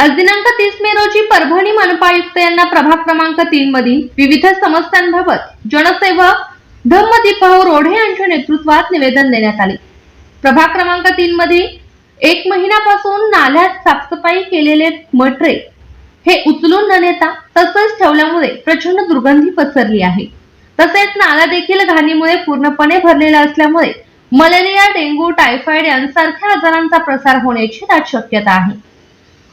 आज दिनांक तीस मे रोजी परभणी मनपा आयुक्त यांना प्रभाग क्रमांक तीन मधील विविध समस्यांबाबत जनसेवक धम्मदीपभाऊ रोढे यांच्या नेतृत्वात निवेदन देण्यात आले. प्रभाग क्रमांक तीन मध्ये एक महिन्यापासून नाल्यात साफसफाई केलेले मटरे हे उचलून न नेता तसंच ठेवल्यामुळे प्रचंड दुर्गंधी पसरली आहे. तसेच नाला देखील घाणीमुळे पूर्णपणे भरलेला असल्यामुळे मलेरिया डेंग्यू टायफॉइड यांसारख्या आजारांचा प्रसार होण्याची दाट शक्यता आहे.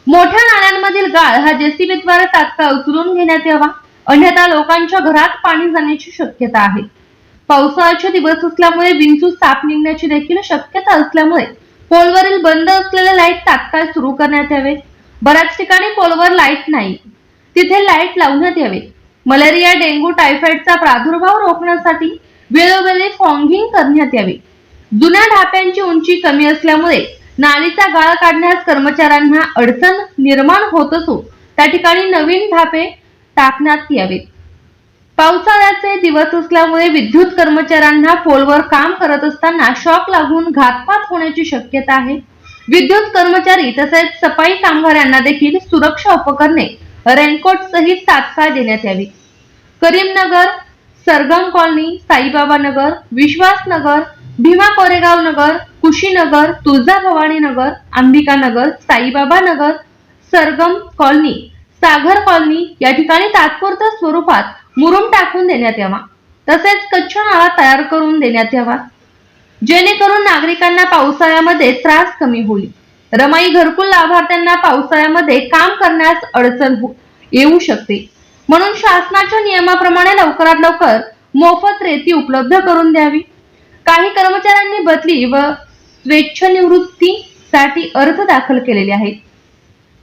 मोठ्या नाण्यांमधील गाळ हा जेसीबीद्वारे तात्काळ उचलून घेण्यात यावा. अन्यथा लोकांच्या घरात पाणी जाण्याची शक्यता आहे. पावसाळ्याचे दिवस असल्यामुळे विंचू साप निघण्याची देखील शक्यता असल्यामुळे पोलवरील बंद असलेले लाइट तात्काळ सुरू करण्यात यावे. बऱ्याच ठिकाणी पोलवर लाइट नाही. तिथे लाइट लावण्यात यावे. मलेरिया डेंग्यू टायफॉइडचा प्रादुर्भाव रोखण्यासाठी वेळोवेळी फॉगिंग करण्यात यावे. जुन्या ढाप्यांची उंची कमी असल्यामुळे नालीचा गाळ काढण्यास कर्मचाऱ्यांना अडचण निर्माण होत असून त्या ठिकाणी नवीन ढापे टाकण्यात यावे पावसाळ्याचे दिवस असल्यामुळे विद्युत कर्मचाऱ्यांना पोलवर काम करत असताना शॉक लागून घातपात होण्याची शक्यता आहे. विद्युत कर्मचारी तसेच सफाई कामगारांना देखील सुरक्षा उपकरणे रेनकोट सहित तात्काळ देण्यात यावी करीमनगर सरगम कॉलनी साईबाबा नगर विश्वास नगर भीमा कोरेगाव नगर कुशीनगर तुळजाभवानी नगर अंबिका नगर साईबाबा नगर सरगम कॉलनी सागर कॉलनी या ठिकाणी तात्पुरत्या स्वरूपात मुरुम टाकून देण्यात यावा. तसेच कच्छ नाळा तयार करून देण्यात यावा. जेणेकरून नागरिकांना पावसाळ्यामध्ये त्रास कमी होईल. रमाई घरकुल लाभार्थ्यांना पावसाळ्यामध्ये काम करण्यास अडचण हो-, येऊ शकते. म्हणून शासनाच्या नियमाप्रमाणे लवकरात लवकर मोफत रेती उपलब्ध करून द्यावी. काही कर्मचाऱ्यांनी बदली व स्वेच्छनिवृत्तीसाठी अर्ज दाखल केलेले आहेत.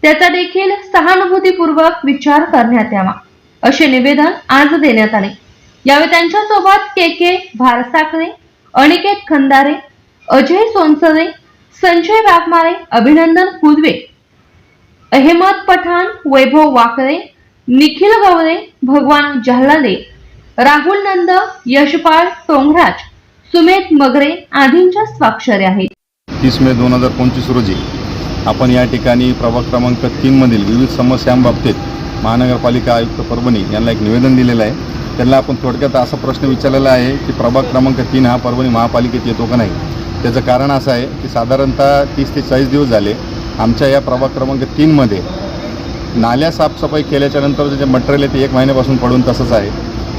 त्याचा देखील सहानुभूतीपूर्वक विचार करण्यात यावा असे निवेदन आज देण्यात आले. यावेळी त्यांच्यासोबत के के भारसाकरे अनिकेत खंदारे अजय सोनसरे संजय वाघमारे अभिनंदन कुदवे अहमद पठाण वैभव वाकरे निखिल गवरे भगवान जहलाले राहुल नंद यशपाल टोंगराज सुमेध मगरे आदींच्या स्वाक्षरे आहेत. तीस मे दोन हजार पंचवीस रोजी आपण या ठिकाणी प्रभाग क्रमांक तीनमधील विविध समस्यांबाबतीत महानगरपालिका आयुक्त परभणी यांना एक निवेदन दिलेलं आहे. त्यांना आपण थोडक्यात असा प्रश्न विचारलेला आहे की प्रभाग क्रमांक तीन हा परभणी महापालिकेत येतो का नाही? त्याचं कारण असं आहे की साधारणतः तीस ते चाळीस दिवस झाले आमच्या या प्रभाग क्रमांक तीनमध्ये नाल्या साफसफाई केल्याच्यानंतर जे मटेरियल आहे ते एक महिन्यापासून पडून तसंच आहे.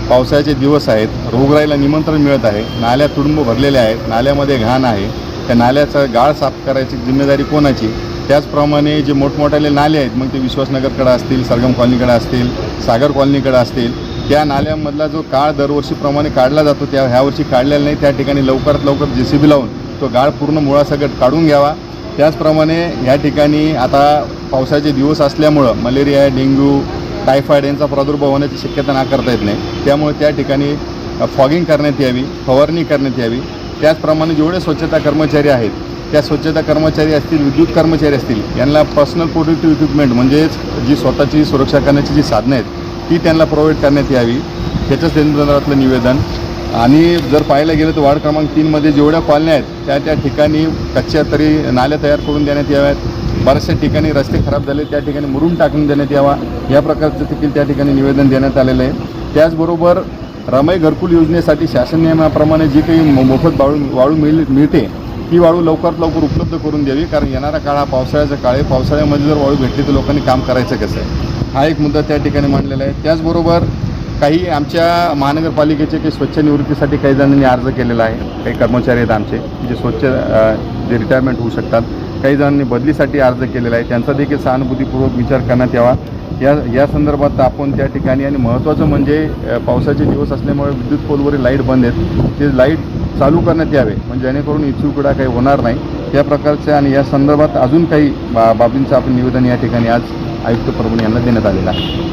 पावसाळ्याचे दिवस आहेत रोगराईला निमंत्रण मिळत आहे नाल्या तुडुंब भरलेल्या आहेत नाल्यामध्ये घाण आहे. त्या नाल्याचा गाळ साफ करायची जिम्मेदारी कोणाची? त्याचप्रमाणे जे मोठमोठाले नाले आहेत मग ते विश्वासनगरकडे असतील सरगम कॉलनीकडे असतील सागर कॉलनीकडे असतील त्या नाल्यामधला जो काळ दरवर्षीप्रमाणे काढला जातो त्या ह्यावर्षी काढलेला नाही. त्या ठिकाणी लवकरात लवकर जे सी बी लावून तो गाळ पूर्ण मुळासकट काढून घ्यावा. त्याचप्रमाणे ह्या ठिकाणी आता पावसाचे दिवस असल्यामुळं मलेरिया डेंग्यू टायफॉईड यांचा प्रादुर्भाव होण्याची शक्यता नाकारता येत नाही. त्यामुळे त्या ठिकाणी फॉगिंग करण्यात यावी फवारणी करण्यात यावी. त्याचप्रमाणे जेवढे स्वच्छता कर्मचारी आहेत त्या स्वच्छता कर्मचारी असतील विद्युत कर्मचारी असतील यांना पर्सनल प्रोटेक्टिव्ह इक्विपमेंट म्हणजेच जी स्वतःची सुरक्षा करण्याची जी साधनं आहेत ती त्यांना प्रोव्हाइड करण्यात यावी. ह्याच्याच संदर्भातलं निवेदन. आणि जर पाहायला गेलं तर वार्ड क्रमांक तीनमध्ये जेवढ्या कॉलन्या आहेत त्या त्या ठिकाणी कच्च्या तरी नाल्या तयार करून देण्यात याव्यात. बऱ्याचशा ठिकाणी रस्ते खराब झाले त्या ठिकाणी मुरून टाकून देण्यात यावा. या प्रकारचं देखील त्या ठिकाणी निवेदन देण्यात आलेलं आहे. त्याचबरोबर रमाई घरकुल योजनेसाठी शासन नियमाप्रमाणे जी काही मो- मोफत वाळू वाळू मिळ मिळते ती वाळू लवकरात लवकर उपलब्ध करून द्यावी. कारण येणारा काळ हा पावसाळ्याचा काळ आहे. पावसाळ्यामध्ये जर वाळू भेटली तर लोकांनी काम करायचं कसं आहे? हा एक मुद्दा त्या ठिकाणी मांडलेला आहे. त्याचबरोबर काही आमच्या महानगरपालिकेचे काही स्वच्छ निवृत्तीसाठी काही जणांनी अर्ज केलेला आहे. काही कर्मचारी आहेत आमचे जे स्वच्छ जे रिटायरमेंट होऊ शकतात. काही जणांनी बदलीसाठी अर्ज केलेला आहे. त्यांचा देखील सहानुभूतीपूर्वक विचार करण्यात यावा. या या संदर्भात आपण त्या ठिकाणी आणि महत्त्वाचं म्हणजे पावसाचे दिवस असल्यामुळे विद्युत पोलवरील लाइट बंद आहेत. ते लाइट चालू करण्यात यावे म्हणजे जेणेकरून इच्छुकडा काही होणार नाही. त्या प्रकारचे आणि या संदर्भात अजून काही बा बाबींचं आपण निवेदन या ठिकाणी आज आयुक्त परभणी यांना देण्यात आलेलं आहे.